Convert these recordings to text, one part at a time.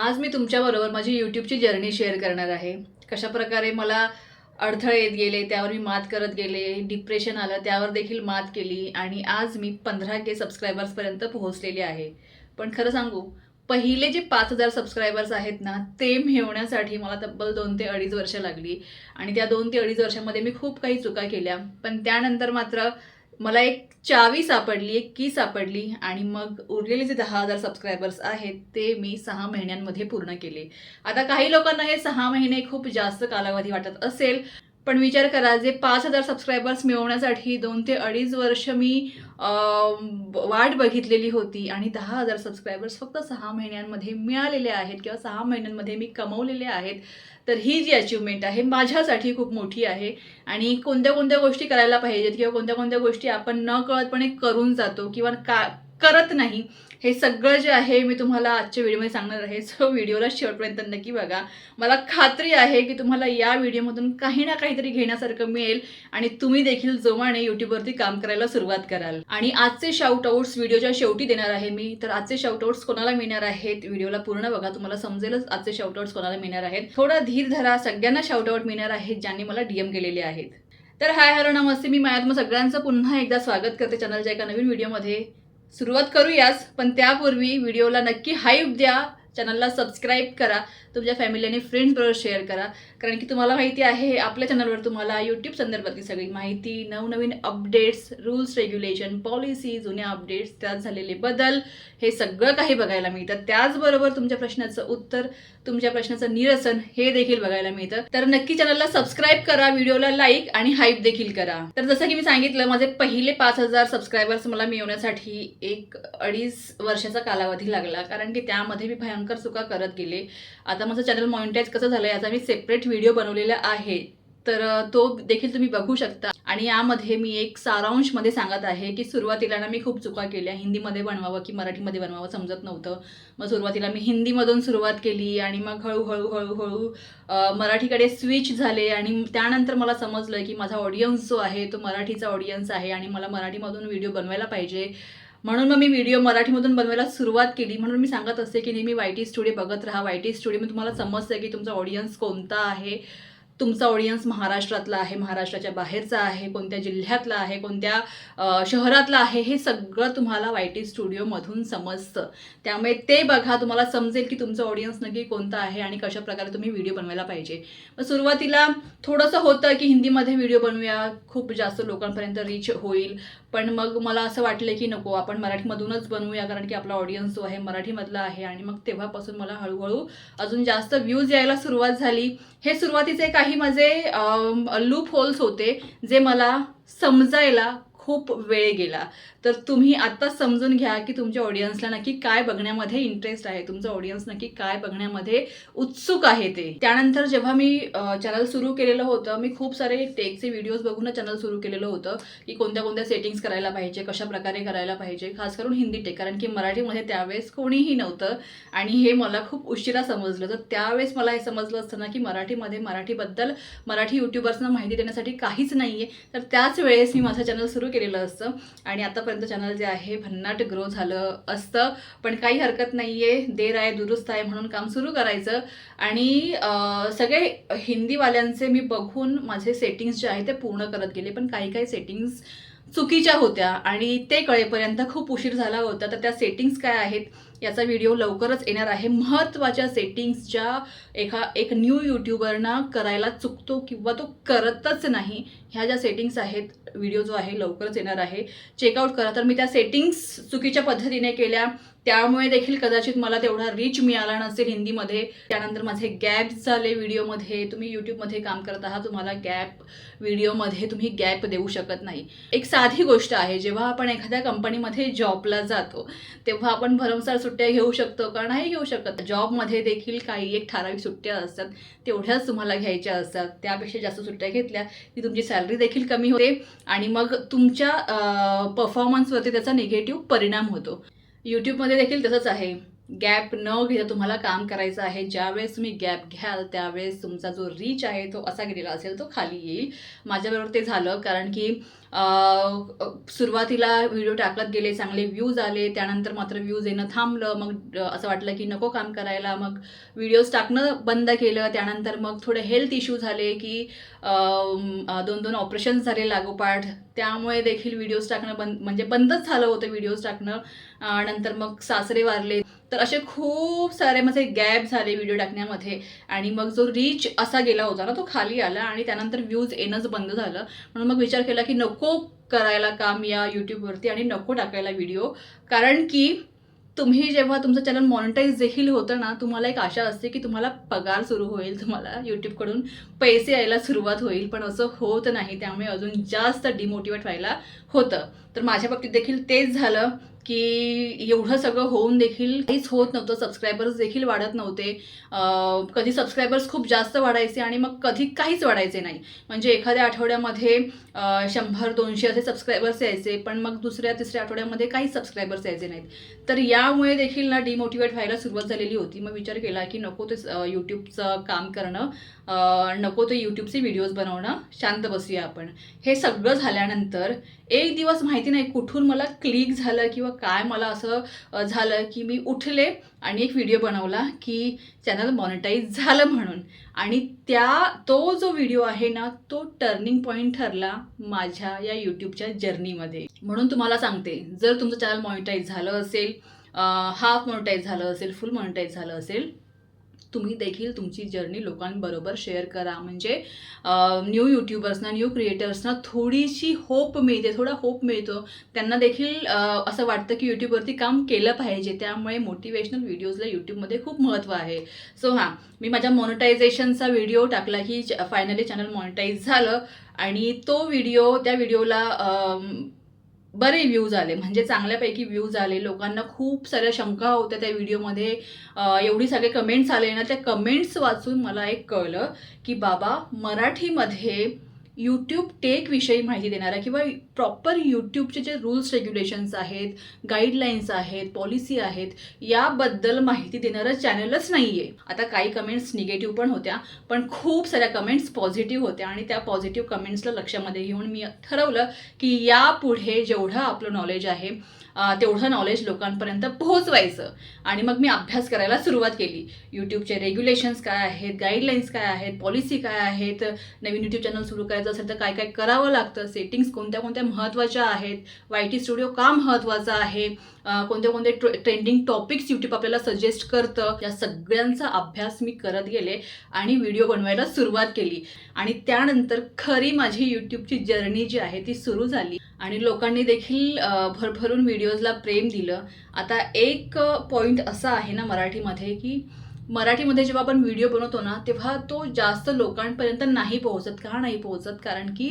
आज मी तुमच्याबरोबर माझी यूट्यूबची जर्नी शेअर करणार आहे. कशा प्रकारे मला अडथळे येत गेले त्यावर मी मात करत गेले डिप्रेशन आलं त्यावर देखील मात केली आणि आज मी पंधरा के सबस्क्रायबर्सपर्यंत पोहोचलेली आहे. पण खरं सांगू पहिले जे पाच हजार सबस्क्रायबर्स आहेत ना ते मिळवण्यासाठी मला तब्बल दोन ते अडीच वर्ष लागली. आणि त्या दोन ते अडीच वर्षामध्ये मी खूप काही चुका केल्या. पण त्यानंतर मात्र मला एक चावी सापडली एक की सापडली आणि मग उरलेले जे दहा हजार सबस्क्रायबर्स आहेत ते मी सहा महिन्यांमध्ये पूर्ण केले. आता काही लोकांना हे सहा महिने खूप जास्त कालावधी वाटत असेल पण विचार करा जे पाच हजार सबस्क्रायबर्स मिळवण्यासाठी दोन ते अडीच वर्ष मी ब- वाट बघितलेली होती आणि दहा हजार सबस्क्रायबर्स फक्त सहा महिन्यांमध्ये मिळालेले आहेत किंवा सहा महिन्यांमध्ये मी कमवलेले आहेत तर ही जी अचिव्हमेंट आहे माझ्यासाठी खूप मोठी आहे. आणि कोणत्या कोणत्या गोष्टी करायला पाहिजेत किंवा कोणत्या कोणत्या गोष्टी आपण न कळतपणे करून जातो किंवा का करत नाही हे सगळं जे आहे मी तुम्हाला आजच्या व्हिडिओमध्ये सांगणार आहे. सो व्हिडिओला शेवटपर्यंत नक्की बघा. मला खात्री आहे की तुम्हाला या व्हिडिओमधून काही ना काहीतरी घेण्यासारखं मिळेल आणि तुम्ही देखील जोमाने युट्यूबवरती काम करायला सुरुवात कराल. आणि आजचे शाउटआउट्स व्हिडिओच्या शेवटी देणार आहे मी. तर आजचे शाउटआउट्स कोणाला मिळणार आहेत? व्हिडिओला पूर्ण बघा. तुम्हाला समजेलच आजचे शाउटआउट्स कोणाला मिळणार आहेत. थोडा धीर धरा. सगळ्यांना शाउटआउट मिळणार आहेत ज्यांनी मला डीएम केलेले आहेत. तर हाय हॅलो नमस्ते. मी मायात मग सगळ्यांचं पुन्हा एकदा स्वागत करते चॅनलच्या एका नवीन व्हिडिओमध्ये. सुरुवात करूयाच पण त्यापूर्वी व्हिडिओला नक्की हाईप द्या. चॅनलला सबस्क्राईब करा. तुमच्या फॅमिली आणि फ्रेंड्सबरोबर शेअर करा. कारण की तुम्हाला माहिती आहे आपल्या चॅनलवर तुम्हाला यूट्यूब संदर्भातली सगळी माहिती नवनवीन अपडेट्स रूल्स रेग्युलेशन पॉलिसी जुन्या अपडेट्स त्यात झालेले बदल हे सगळं काही बघायला मिळतं. त्याचबरोबर तुमच्या प्रश्नाचं उत्तर तुमच्या प्रश्नाचं निरसन हे देखील बघायला मिळतं. तर नक्की चॅनलला सबस्क्राईब करा व्हिडिओला लाईक आणि हाईप देखील करा. तर जसं की मी सांगितलं माझे पहिले पाच हजार सबस्क्रायबर्स मला मिळवण्यासाठी एक अडीच वर्षाचा कालावधी लागला कारण की त्यामध्ये मी भयंकर चुका करत गेले. आता माझं चॅनल मॉनिटाईज कसं झालं याचा मी सेपरेट व्हिडिओ बनवलेला आहे. तर तो देखील तुम्ही बघू शकता. आणि यामध्ये मी एक सारांशमध्ये सांगत आहे की सुरुवातीला ना मी खूप चुका केल्या. हिंदीमध्ये बनवावं की मराठीमध्ये बनवावं समजत नव्हतं. मग सुरुवातीला मी हिंदीमधून सुरुवात केली आणि मग हळूहळू हळूहळू मराठीकडे स्विच झाले. आणि त्यानंतर मला समजलं की माझा ऑडियन्स जो आहे तो मराठीचा ऑडियन्स आहे आणि मला मराठीमधून व्हिडिओ बनवायला पाहिजे. म्हणून मग मी व्हिडिओ मराठीमधून बनवायला सुरुवात केली. म्हणून मी सांगत असते की नेहमी वाय टी स्टुडिओ बघत राहा. वाय टी स्टुडिओमध्ये तुम्हाला समजतं की तुमचा ऑडियन्स कोणता आहे. तुमचा ऑडियन्स महाराष्ट्रातला आहे महाराष्ट्राच्या बाहेरचा आहे कोणत्या जिल्ह्यातला आहे कोणत्या शहरातला आहे हे सगळं तुम्हाला वाय टी स्टुडिओमधून समजतं. त्यामुळे ते बघा तुम्हाला समजेल की तुमचं ऑडियन्स नक्की कोणतं आहे आणि कशा प्रकारे तुम्ही व्हिडिओ बनवायला पाहिजे. मग सुरुवातीला थोडंसं होतं की हिंदीमध्ये व्हिडिओ बनवूया खूप जास्त लोकांपर्यंत रीच होईल. पण मग मला असं वाटलं की नको आपण मराठीमधूनच बनवूया कारण की आपला ऑडियन्स जो आहे मराठीमधला आहे. आणि मग तेव्हापासून मला हळूहळू अजून जास्त व्ह्यूज यायला सुरुवात झाली. हे सुरुवातीचे काही माझे लूप होल्स होते जे मला समजायला खूप वेळ गेला. तर तुम्ही आत्ता समजून घ्या की तुमच्या ऑडियन्सला नक्की काय बघण्यामध्ये इंटरेस्ट आहे तुमचं ऑडियन्स नक्की काय बघण्यामध्ये उत्सुक आहे ते. त्यानंतर जेव्हा मी चॅनल सुरू केलेलं होतं मी खूप सारे टेकचे व्हिडिओज बघून चॅनल सुरू केलेलं होतं की कोणत्या कोणत्या सेटिंग्स करायला पाहिजे कशा प्रकारे करायला पाहिजे खास करून हिंदी टेक कारण की मराठीमध्ये त्यावेळेस कोणीही नव्हतं आणि हे मला खूप उशिरा समजलं. तर त्यावेळेस मला हे समजलं असतं ना की मराठीमध्ये मराठीबद्दल मराठी युट्यूबर्सना माहिती देण्यासाठी काहीच नाही आहे तर त्याच वेळेस मी माझं चॅनल सुरू केलेलं असतं. आणि आतापर्यंत चॅनल जे आहे भन्नाट ग्रो झालं असतं. पण काही हरकत नाही आहे देर आहे दुरुस्त आहे म्हणून काम सुरू करायचं. आणि सगळे हिंदीवाल्यांचे मी बघून माझे सेटिंग्स जे आहे ते पूर्ण करत गेले. पण काही काही सेटिंग्स चुकीच्या होत्या. आणि ते कळेपर्यंत खूप उशीर झाला होता. तर त्या सेटिंग्स काय आहेत याचा व्हिडिओ लवकरच येणार आहे. महत्त्वाच्या सेटिंग्स ज्या एका एक न्यू यूट्यूबरना करायला चुकतो किंवा तो करतच नाही ह्या ज्या सेटिंग्स आहेत व्हिडिओ जो आहे लवकरच येणार आहे. चेकआउट करा. तर मी त्या सेटिंग्स चुकीच्या पद्धतीने केल्या. त्यामुळे देखील कदाचित मला तेवढा रीच मिळाला नसेल हिंदीमध्ये. त्यानंतर माझे गॅप झाले व्हिडिओमध्ये तुम्ही यूट्यूबमध्ये काम करत आहात तुम्हाला गॅप व्हिडिओमध्ये तुम्ही गॅप देऊ शकत नाही. एक साधी गोष्ट आहे जेव्हा आपण एखाद्या कंपनीमध्ये जॉबला जातो तेव्हा आपण भरमसार सुट्ट्या घेऊ शकतो का? नाही घेऊ शकत. जॉबमध्ये देखील काही एक ठराविक सुट्ट्या असतात तेवढ्याच तुम्हाला घ्यायच्या असतात. त्यापेक्षा जास्त सुट्ट्या घेतल्या की तुमची सॅलरी देखील कमी होते आणि मग तुमच्या परफॉर्मन्सवरती त्याचा निगेटिव्ह परिणाम होतो. यूट्यूबमध्ये देखील तसंच आहे. गॅप न घेता तुम्हाला काम करायचं आहे. ज्यावेळेस तुम्ही गॅप घ्याल त्यावेळेस तुमचा जो रीच आहे तो असा गेलेला असेल तो खाली येईल. माझ्याबरोबर ते झालं कारण की सुरुवातीला व्हिडिओ टाकत गेले चांगले व्ह्यूज आले. त्यानंतर मात्र व्ह्यूज येणं थांबलं. मग असं वाटलं की नको काम करायला. मग व्हिडिओज टाकणं बंद केलं. त्यानंतर मग थोडे हेल्थ इश्यू झाले की दोन दोन ऑपरेशन झाले लागोपाठ. त्यामुळे देखील व्हिडिओज टाकणं बंद म्हणजे बंदच झालं होतं व्हिडिओज टाकणं. नंतर मग सासरे वारले. तर असे खूप सारे माझे गॅप झाले व्हिडिओ टाकण्यामध्ये. आणि मग जो रीच असा गेला होता ना तो खाली आला आणि त्यानंतर व्ह्यूज येणंच बंद झालं. म्हणून मग विचार केला की नको करायला काम या यूट्यूबवरती आणि नको टाकायला व्हिडिओ कारण की तुम्ही जेव्हा तुमचं चॅनल मॉनिटाईज देखील होतं ना तुम्हाला एक आशा असते की तुम्हाला पगार सुरू होईल तुम्हाला यूट्यूबकडून पैसे यायला सुरुवात होईल पण असं होत नाही. त्यामुळे अजून जास्त डिमोटिवेट व्हायला होतं. तर माझ्या बाबतीत देखील तेच झालं की एवढं सगळं होऊन देखील काहीच होत नव्हतं. सबस्क्रायबर्स देखील वाढत नव्हते. कधी सबस्क्रायबर्स खूप जास्त वाढायचे आणि मग कधी काहीच वाढायचे नाही. म्हणजे एखाद्या आठवड्यामध्ये शंभर दोनशे असे सबस्क्रायबर्स यायचे पण मग दुसऱ्या तिसऱ्या आठवड्यामध्ये काहीच सबस्क्रायबर्स यायचे नाहीत. तर यामुळे देखील ना डिमोटिवेट व्हायला सुरुवात झालेली होती. मग विचार केला की नको ते यूट्यूबचं काम करणं नको ते यूट्यूबचे व्हिडिओज बनवणं शांत बसूया आपण. हे सगळं झाल्यानंतर एक दिवस माहिती माहिती नाही कुठून मला क्लिक झालं किंवा काय मला असं झालं की मी उठले आणि एक व्हिडिओ बनवला की चॅनल मॉनिटाईज झालं म्हणून. आणि त्या तो जो व्हिडिओ आहे ना तो टर्निंग पॉईंट ठरला माझ्या या यूट्यूबच्या जर्नीमध्ये म्हणून तुम्हाला सांगते जर तुमचं चॅनल मॉनिटाईज झालं असेल हाफ मॉनिटाईज झालं असेल फुल मॉनिटाईज झालं असेल तुम्ही देखील तुमची जर्नी लोकांबरोबर शेअर करा. म्हणजे न्यू यूट्यूबर्सना न्यू क्रिएटर्सना थोडीशी होप मिळते थोडा होप मिळतो. त्यांना देखील असं वाटतं की यूट्यूबवरती काम केलं पाहिजे. त्यामुळे मोटिवेशनल व्हिडिओजला यूट्यूबमध्ये खूप महत्त्व आहे. सो हां मी माझ्या मॉनिटायझेशनचा व्हिडिओ टाकला की फायनली चॅनल मॉनिटाईज झालं. आणि तो व्हिडिओ त्या व्हिडिओला बरे व्ह्यूज आले. म्हणजे चांगल्यापैकी व्ह्यूज आले. लोकांना खूप साऱ्या शंका होत्या त्या व्हिडिओमध्ये एवढी सगळे कमेंट्स आले ना त्या कमेंट्स वाचून मला एक कळलं की बाबा मराठीमध्ये यूट्यूब टेक विषयी माहिती देणारा किंवा प्रॉपर यूट्यूबचे जे रूल्स रेग्युलेशन्स आहेत गाईडलाईन्स आहेत पॉलिसी आहेत याबद्दल माहिती देणारं चॅनलच नाही आहे आता काही कमेंट्स निगेटिव्ह पण होत्या पण खूप साऱ्या कमेंट्स पॉझिटिव्ह होत्या आणि त्या पॉझिटिव्ह कमेंट्सला लक्षामध्ये घेऊन मी ठरवलं की यापुढे जेवढं आपलं नॉलेज आहे तेवढं नॉलेज लोकांपर्यंत पोहोचवायचं. आणि मग मी अभ्यास करायला सुरुवात केली. यूट्यूबचे रेग्युलेशन्स काय आहेत गाईडलाईन्स काय आहेत पॉलिसी काय आहेत नवीन यूट्यूब चॅनल सुरू करायचं असेल तर काय काय करावं लागतं सेटिंग्स कोणत्या कोणत्या महत्त्वाच्या आहेत वाय टी स्टुडिओ का महत्त्वाचा आहे कोणते कोणते ट्रेंडिंग टॉपिक्स यूट्यूब आपल्याला सजेस्ट करतं या सगळ्यांचा अभ्यास मी करत गेले आणि व्हिडिओ बनवायला सुरुवात केली. आणि त्यानंतर खरी माझी यूट्यूबची जर्नी जी आहे ती सुरू झाली. आणि लोकांनी देखील भरभरून व्हिडिओजला प्रेम दिलं. आता एक पॉईंट असा आहे ना मराठीमध्ये की मराठीमध्ये जेव्हा आपण व्हिडिओ बनवतो ना तेव्हा तो जास्त लोकांपर्यंत नाही पोहोचत का? नाही पोहोचत कारण की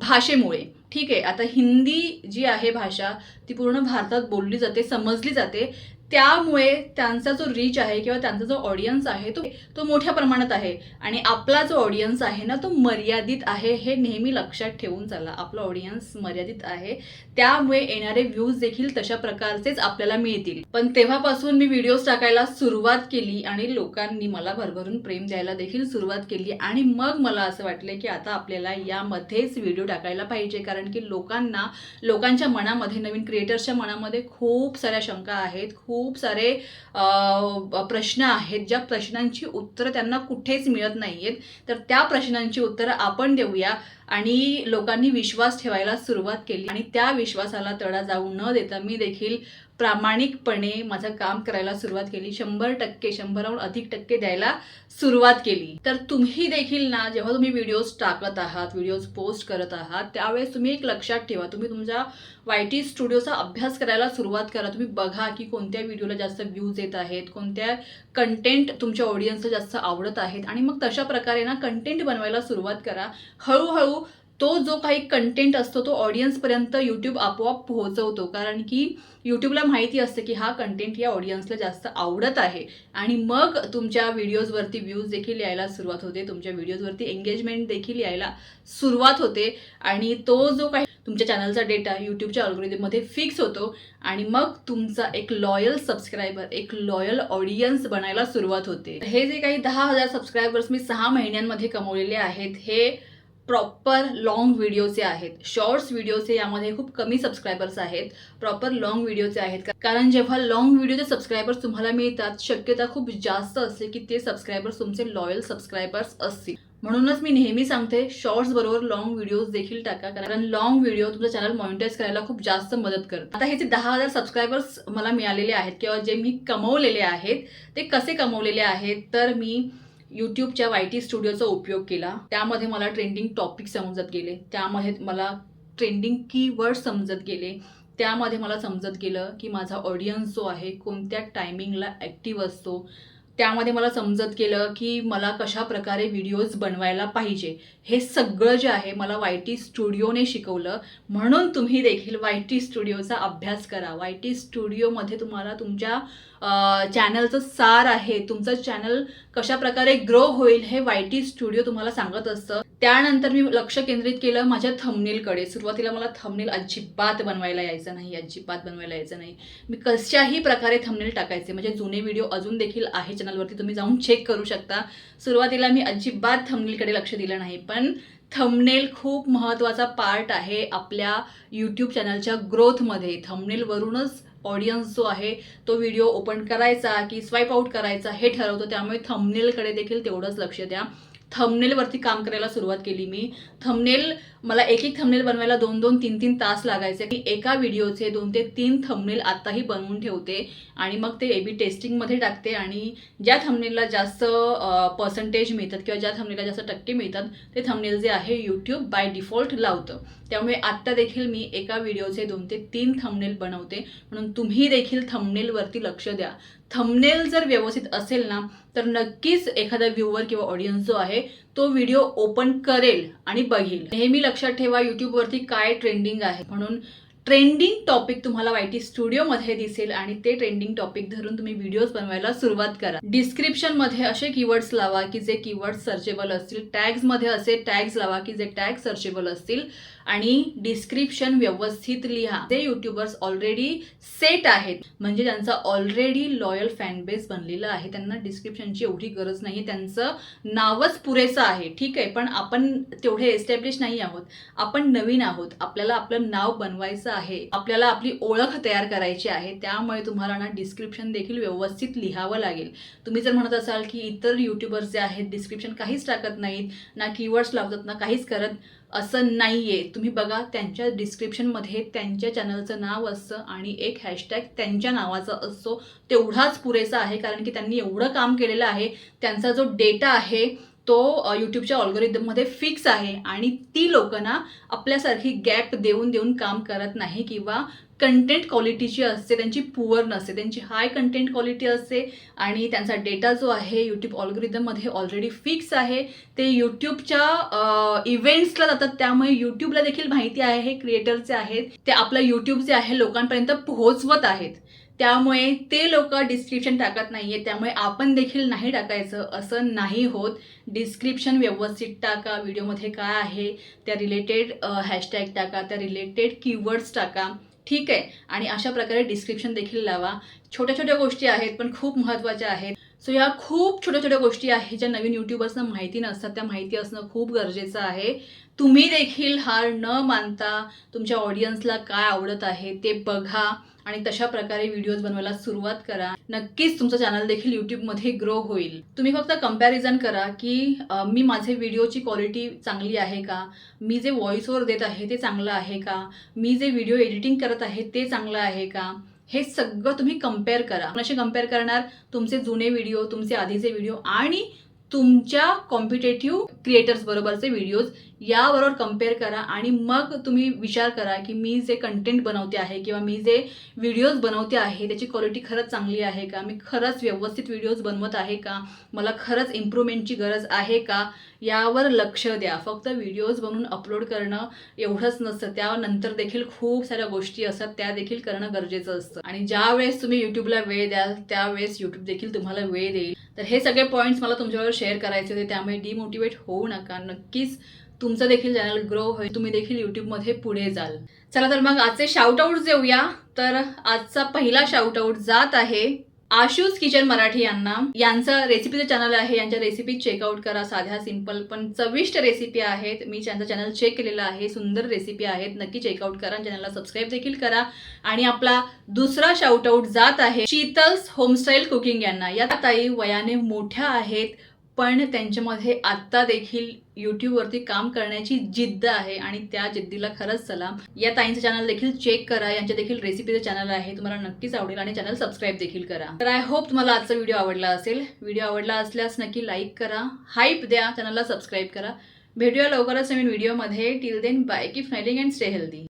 भाषेमुळे. ठीक आहे आता हिंदी जी आहे भाषा ती पूर्ण भारतात बोलली जाते समजली जाते. त्यामुळे त्यांचा जो रीच आहे किंवा त्यांचा जो ऑडियन्स आहे तो तो मोठ्या प्रमाणात आहे. आणि आपला जो ऑडियन्स आहे ना तो मर्यादित आहे हे नेहमी लक्षात ठेवून चला. आपला ऑडियन्स मर्यादित आहे. त्यामुळे येणारे व्ह्यूज देखील तशा प्रकारचेच आपल्याला मिळतील. पण तेव्हापासून मी व्हिडिओज टाकायला सुरुवात केली आणि लोकांनी मला भरभरून प्रेम द्यायला देखील सुरुवात केली. आणि मग मला असं वाटलं की आता आपल्याला यामध्येच व्हिडिओ टाकायला पाहिजे. कारण की लोकांना लोकांच्या मनामध्ये नवीन क्रिएटर्सच्या मनामध्ये खूप साऱ्या शंका आहेत. खूप खूप सारे प्रश्न आहेत ज्या प्रश्नांची उत्तरं त्यांना कुठेच मिळत नाही आहेत तर त्या प्रश्नांची उत्तरं आपण देऊया आणि लोकांनी विश्वास ठेवायला सुरुवात केली. आणि त्या विश्वासाला तडा जाऊ न देता मी देखील प्रामाणिकपणे माझं काम करायला सुरुवात केली. शंभर टक्के शंभराहून अधिक टक्के द्यायला सुरुवात केली. तर तुम्ही देखील ना जेव्हा तुम्ही व्हिडिओज टाकत आहात व्हिडिओज पोस्ट करत आहात त्यावेळेस तुम्ही एक लक्षात ठेवा. तुम्ही तुमच्या वाय टी स्टुडिओचा अभ्यास करायला सुरुवात करा. तुम्ही बघा की कोणत्या व्हिडिओला जास्त व्ह्यूज येत आहेत कोणत्या कंटेंट तुमच्या ऑडियन्सला जास्त आवडत आहेत. आणि मग तशा प्रकारे ना कंटेंट बनवायला सुरुवात करा. हळूहळू तो जो काही कंटेंट असतो तो ऑडियन्सपर्यंत यूट्यूब आपोआप पोहोचवतो. कारण की यूट्यूबला माहिती असते की हा कंटेंट या ऑडियन्सला जास्त आवडत आहे. आणि मग तुमच्या व्हिडिओजवरती व्ह्यूज देखील यायला सुरुवात होते. तुमच्या व्हिडिओजवरती एंगेजमेंट देखील यायला सुरुवात होते. आणि तो जो काही तुमच्या चॅनलचा डेटा यूट्यूबच्या अल्गोरिदममध्ये फिक्स होतो. आणि मग तुमचा एक लॉयल सबस्क्रायबर एक लॉयल ऑडियन्स बनायला सुरुवात होते. हे जे काही दहा हजार सबस्क्रायबर्स मी सहा महिन्यांमध्ये कमवलेले आहेत हे प्रॉपर लॉंग व्हिडिओचे आहेत शॉर्ट्स व्हिडिओचे यामध्ये खूप कमी सबस्क्रायबर्स आहेत प्रॉपर लॉंग व्हिडिओचे आहेत. कारण जेव्हा लॉंग व्हिडिओचे सबस्क्रायबर्स तुम्हाला मिळतात शक्यता खूप जास्त असते की ते सबस्क्रायबर्स तुमचे लॉयल सबस्क्रायबर्स असतील. म्हणूनच मी नेहमी सांगते शॉर्ट्स बरोबर लॉंग व्हिडिओज देखील टाका कारण लॉंग व्हिडिओ तुमचं चॅनल मॉनिटाईज करायला खूप जास्त मदत करतात आता हे जे दहा हजार सबस्क्रायबर्स मला मिळालेले आहेत किंवा जे मी कमवलेले आहेत ते कसे कमवलेले आहेत तर मी यूट्यूबच्या वाय टी स्टुडिओचा उपयोग केला. त्यामध्ये मला ट्रेंडिंग टॉपिक समजत गेले. त्यामध्ये मला ट्रेंडिंग कीवर्ड समजत गेले. त्यामध्ये मला समजत गेलं की माझा ऑडियन्स जो आहे कोणत्या टायमिंगला ॲक्टिव्ह असतो. त्यामध्ये मला समजत गेलं की मला कशा प्रकारे व्हिडिओज बनवायला पाहिजे. हे सगळं जे आहे मला वाय टी स्टुडिओने शिकवलं. म्हणून तुम्ही देखील वाय टी स्टुडिओचा अभ्यास करा. वाय टी स्टुडिओमध्ये तुम्हाला तुमच्या चॅनलचं सार आहे. तुमचं चॅनल कशा प्रकारे ग्रो होईल हे वाय टी स्टुडिओ तुम्हाला सांगत असतं. त्यानंतर मी लक्ष केंद्रित केलं माझ्या थमनेलकडे सुरुवातीला मला थमनेल अजिबात बनवायला यायचं नाही अजिबात बनवायला यायचं नाही. मी कशाही प्रकारे थमनेल टाकायचे. म्हणजे जुने व्हिडिओ अजून देखील आहे चॅनलवरती तुम्ही जाऊन चेक करू शकता. सुरुवातीला मी अजिबात थमनेलकडे लक्ष दिलं नाही. पण थमनेल खूप महत्त्वाचा पार्ट आहे आपल्या यूट्यूब चॅनलच्या ग्रोथमध्ये थमनेलवरूनच ऑडियन्स जो आहे तो व्हिडिओ ओपन करायचा की स्वाईप आउट करायचा हे ठरवतो. त्यामुळे थंबनेलकडे देखील तेवढंच लक्ष द्या. थंबनेलवरती काम करायला सुरुवात केली मी. थंबनेल मला एक एक थंबनेल बनवायला दोन दोन तीन तीन तास लागायचे. मी एका व्हिडिओचे दोन ते तीन थंबनेल आत्ताही बनवून ठेवते आणि मग ते ए बी टेस्टिंगमध्ये टाकते आणि ज्या थंबनेलला जास्त पर्सेंटेज मिळतात किंवा ज्या थंबनेलला जास्त टक्के मिळतात ते थंबनेल जे आहे यूट्यूब बाय डिफॉल्ट लावतं. त्यामुळे आत्ता देखील मी एका व्हिडिओचे दोन ते तीन थंबनेल बनवते. म्हणून तुम्ही देखील थंबनेलवरती लक्ष द्या. थंबनेल जर व्यवस्थित असेल ना तर नक्कीच एखादा व्ह्यूवर किंवा ऑडियन्स जो आहे तो व्हिडिओ ओपन करेल आणि बघेल. नेहमी लक्षात ठेवा यूट्यूबवरती काय ट्रेंडिंग आहे. म्हणून ट्रेंडिंग टॉपिक तुम्हाला वाय टी स्टुडिओमध्ये दिसेल आणि ते ट्रेंडिंग टॉपिक धरून तुम्ही व्हिडिओज बनवायला सुरुवात करा. डिस्क्रिप्शनमध्ये असे कीवर्ड्स लावा की जे कीवर्ड सर्चेबल असतील. टॅग्समध्ये असे टॅग्स लावा की जे टॅग सर्चेबल असतील. आणि डिस्क्रिप्शन व्यवस्थित लिहा. जे युट्यूबर्स ऑलरेडी सेट आहेत म्हणजे ज्यांचा ऑलरेडी लॉयल फॅन बेस बनलेला आहे त्यांना डिस्क्रिप्शनची एवढी गरज नाही त्यांचं नावच पुरेसं आहे ठीक आहे? पण आपण तेवढे एस्टॅब्लिश नाही आहोत. आपण नवीन आहोत. आपल्याला आपलं नाव बनवायचं आहे. आपल्याला आपली ओळख तयार करायची आहे. त्यामुळे तुम्हाला ना डिस्क्रिप्शन देखील व्यवस्थित लिहावं लागेल. तुम्ही जर म्हणत असाल की इतर युट्यूबर्स जे आहेत डिस्क्रिप्शन काहीच टाकत नाहीत ना कीवर्ड्स लावतात ना काहीच करत असं नाही आहे तुम्ही बघा त्यांच्या डिस्क्रिप्शनमध्ये त्यांच्या चॅनलचं नाव असतं आणि एक हॅशटॅग त्यांच्या नावाचा असतो तेवढाच पुरेसा आहे. कारण की त्यांनी एवढं काम केलेलं आहे. त्यांचा जो डेटा आहे तो यूट्यूबच्या ऑल्गोरिदममध्ये फिक्स आहे. आणि ती लोकांना आपल्यासारखी गॅप देऊन देऊन काम करत नाही किंवा कंटेंट क्वालिटीची असते त्यांची पुअर नसते त्यांची हाय कंटेंट क्वालिटी असते आणि त्यांचा डेटा जो आहे यूट्यूब ऑल्गोरिदममध्ये ऑलरेडी फिक्स आहे. ते यूट्यूबच्या इव्हेंट्सला जातात त्यामुळे यूट्यूबला देखील माहिती आहे हे क्रिएटरचे आहेत. ते आपलं यूट्यूब जे आहे लोकांपर्यंत पोहोचवत आहेत. त्यामुळे ते लोक डिस्क्रिप्शन टाकत नाही आहे त्यामुळे आपण देखील नाही टाकायचं असं नाही होत. डिस्क्रिप्शन व्यवस्थित टाका व्हिडिओमध्ये काय आहे त्या रिलेटेड हॅशटॅग टाका त्या रिलेटेड कीवर्ड्स टाका. ठीक आहे. आणि अशा प्रकारे डिस्क्रिप्शन देखील लावा. छोट्या छोट्या गोष्टी आहेत पण खूप महत्त्वाच्या आहेत. सो या खूप छोट्या छोट्या गोष्टी आहेत ज्या नवीन यूट्यूबर्सना माहिती नसतात. त्या माहिती असणं खूप गरजेचं आहे. तुम्ही देखील हार न मानता तुमच्या ऑडियन्सला काय आवडत आहे ते बघा. आणि तशा प्रकारे व्हिडिओज बनवायला सुरुवात करा. नक्कीच तुमचं चॅनल देखील यूट्यूबमध्ये ग्रो होईल. तुम्ही फक्त कंपॅरिझन करा की मी माझे व्हिडिओची क्वालिटी चांगली आहे का? मी जे व्हॉइस ओवर देत आहे ते चांगलं आहे का? मी जे व्हिडिओ एडिटिंग करत आहे ते चांगलं आहे का? हे सगळं तुम्ही कंपेअर करा. असे कंपेअर करणार? तुमचे जुने व्हिडिओ तुमचे आधीचे व्हिडिओ आणि तुमच्या कॉम्पिटेटिव्ह क्रिएटर्स बरोबरचे व्हिडिओज याबरोबर कंपेअर करा आणि मग तुम्ही विचार करा की मी जे कंटेंट बनवते आहे किंवा मी जे व्हिडिओज बनवते आहे त्याची क्वालिटी खरंच चांगली आहे का? मी खरंच व्यवस्थित व्हिडिओज बनवत आहे का? मला खरंच इम्प्रूव्हमेंटची गरज आहे का? यावर लक्ष द्या. फक्त व्हिडिओज बनवून अपलोड करणं एवढंच नसतं. त्यानंतर देखील खूप साऱ्या गोष्टी असतात त्या देखील करणं गरजेचं असतं. आणि ज्या वेळेस तुम्ही यूट्यूबला वेळ द्याल त्यावेळेस यूट्यूब देखील तुम्हाला वेळ देईल. तर हे सगळे पॉईंट्स मला तुमच्याबरोबर शेअर करायचे होते. त्यामुळे डिमोटिवेट होऊ नका. नक्कीच तुमचं देखील चॅनल ग्रो होईल. तुम्ही देखील यूट्यूबमध्ये पुढे जाल. चला तर मग आजचे शाउट आऊट देऊया. तर आजचा पहिला शाउट आऊट जात आहे आशूज किचन मराठी यांना यांचं रेसिपीचं चॅनल आहे यांच्या रेसिपी चेकआउट करा साध्या सिंपल पण चविष्ट रेसिपी आहेत. मी त्यांचं चॅनल चेक केलेलं आहे सुंदर रेसिपी आहेत. नक्की चेकआउट करा चॅनलला सबस्क्राईब देखील करा. आणि आपला दुसरा शाउटआउट जात आहे शीतल्स होमस्टाईल कुकिंग यांना. या ताई वयाने मोठ्या आहेत. पण त्यांच्यामध्ये आत्ता देखील यूट्यूबवरती काम करण्याची जिद्द आहे आणि त्या जिद्दीला खरंच चला या ताईंचं चॅनल देखील चेक करा. यांच्या देखील रेसिपीचं चॅनल आहे. तुम्हाला नक्कीच आवडेल आणि चॅनल सबस्क्राईब देखील करा. तर आय होप तुम्हाला आजचा व्हिडिओ आवडला असेल. व्हिडिओ आवडला असल्यास नक्की लाईक करा. हाईप द्या. चॅनलला सबस्क्राईब करा. भेटूया लवकरच नवीन व्हिडिओमध्ये till then bye keep smiling and stay healthy